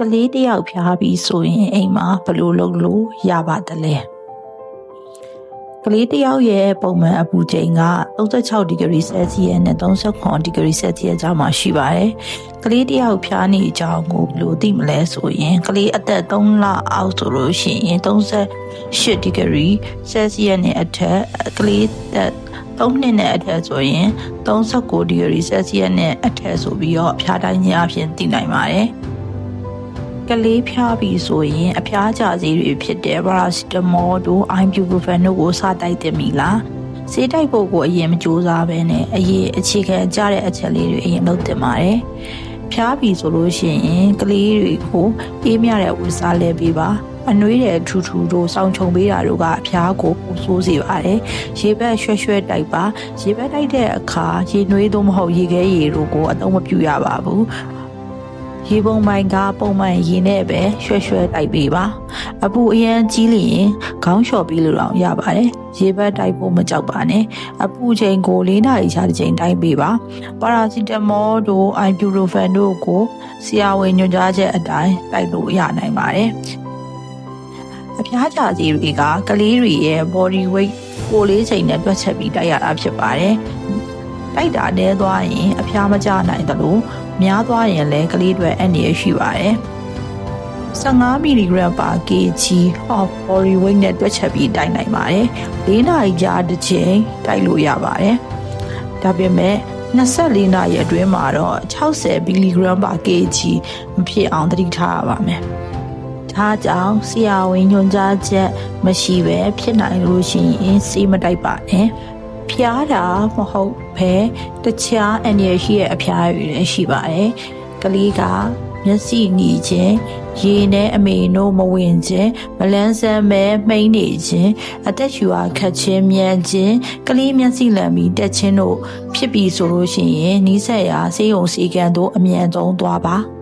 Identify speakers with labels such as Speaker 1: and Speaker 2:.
Speaker 1: ကလေးတစ်ယောက်ဖျားပြီးဆိုရင်အိမ်မှာဘယ်လိုလုပ်လို့ရပါသလဲကလေးတစ်ယောက်ရဲ့ပုံမှန်အပူချိန်က36ဒီဂရီဆဲစီယပ်နဲ့39ဒီဂရီဆဲစီယပ်ကြားမှာရှိပါတယ်ကလေးတစ်ယောက်ဖျားနေကြအောင်ကိုဘယ်လိုသိမလဲဆိုရင်ကလေးအသက်3လအောက်ဆိုလို့ရှိရင်38ဒီဂရီဆဲစီယပ်နဲ့အထက်ကလေးသက်3နှစ်နဲ့အထက်ဆိုရင်39ဒီဂရီဆဲစီယပ်နဲ့အထက်ဆိုပြီးတော့အဖျားတိုင်းခြင်းအဖြစ်သိနိုင်ပါတယ် ကလေးဖျားပြီးဆိုရင်အဖျားကြစေးတွေဖြစ်တဲ့ paracetamol တို့ ibuprofen တို့ကိုစတိုက်တင်ပြီလားဆေးတိုက်ဖို့ကိုအရင်မကြိုးစားဘဲနဲ့အရင်အခြေခံကြတဲ့အချက်လေးတွေအရင်လုပ်တင်ပါတယ်ဖျားပြီဆိုလို့ရှိရင်ကလေးတွေကိုအေးမြတဲ့ဝတ်စားလဲပေးပါအနှွေးတဲ့ထူထူတို့စောင်းချုံပေးတာတို့ကအဖျားကိုပူဆိုးစေပါတယ်။ရေဘက်ရွှဲရွှဲတိုက်ပါရေဘက်တိုက်တဲ့အခါရေနွေးသို့မဟုတ်ရေခဲရေတို့ကိုအသုံးမပြုရပါဘူး။ ရေပုံပိုင်းကပုံမှန်ရေနဲ့ပဲရွှဲရွှဲတိုက်ပေးပါ။အပူအရန်ကြီးလျင်ခေါင်းလျှော်ပြီးလို့တော့ရပါတယ်။ရေဘက်တိုက်ဖို့မကြောက်ပါနဲ့။အပူချိန်ကို၄နာရီချတစ်ချိန်တိုက်ပေးပါ။ပါရာစီတမောတို့အိုင်ဘူရိုဖန်တို့ကိုဆရာဝန်ညွှန်ကြားချက်အတိုင်းတိုက်လို့ရနိုင်ပါတယ်။အဖျားကြစီတွေကကလေးတွေရဲ့ body weight ကိုလေးချိန်နဲ့တွက်ချက်ပြီးတိုက်ရတာဖြစ်ပါတယ်။ တိုက်တာတဲသွားရင်အဖျားမကျနိုင်တယ်လို့များသွားရင်လည်းကလေးတွေအန္တရာယ်ရှိပါတယ်။15မီလီဂရမ်ပါ kg of body weight နဲ့တွက်ချက်ပြီးတိုက်နိုင်ပါတယ်။၄နာရီကြာတစ်ချိန်တိုက်လို့ရပါတယ်။ဒါပေမဲ့24နာရီအတွင်းမှာတော့60မီလီဂရမ်ပါ kg မဖြစ်အောင်သတိထားရပါမယ်။ဒါကြောင့်ဆရာဝန်ညွှန်ကြားချက်မရှိပဲဖြစ်နိုင်လို့ရှိရင်စေးမတိုက်ပါနဲ့။ ဖျားတာမဟုတ်ဘဲတခြားအန္တရာယ်ရှိတဲ့အဖျားတွေလည်းရှိပါတယ်။ကလေးကမျက်စိหนีခြင်းရေနဲ့အမေတို့မဝင်ခြင်းမလန်းဆန်းပဲမှိန်နေခြင်းအသက်ရှူအားခတ်ခြင်းမြန်ခြင်းကလေးမျက်စိလန်ပြီးတက်ခြင်းတို့ဖြစ်ပြီးဆိုလို့ရှိရင်နီးစက်ရာဆေးရုံစီကံတို့အမြန်ဆုံးသွားပါ။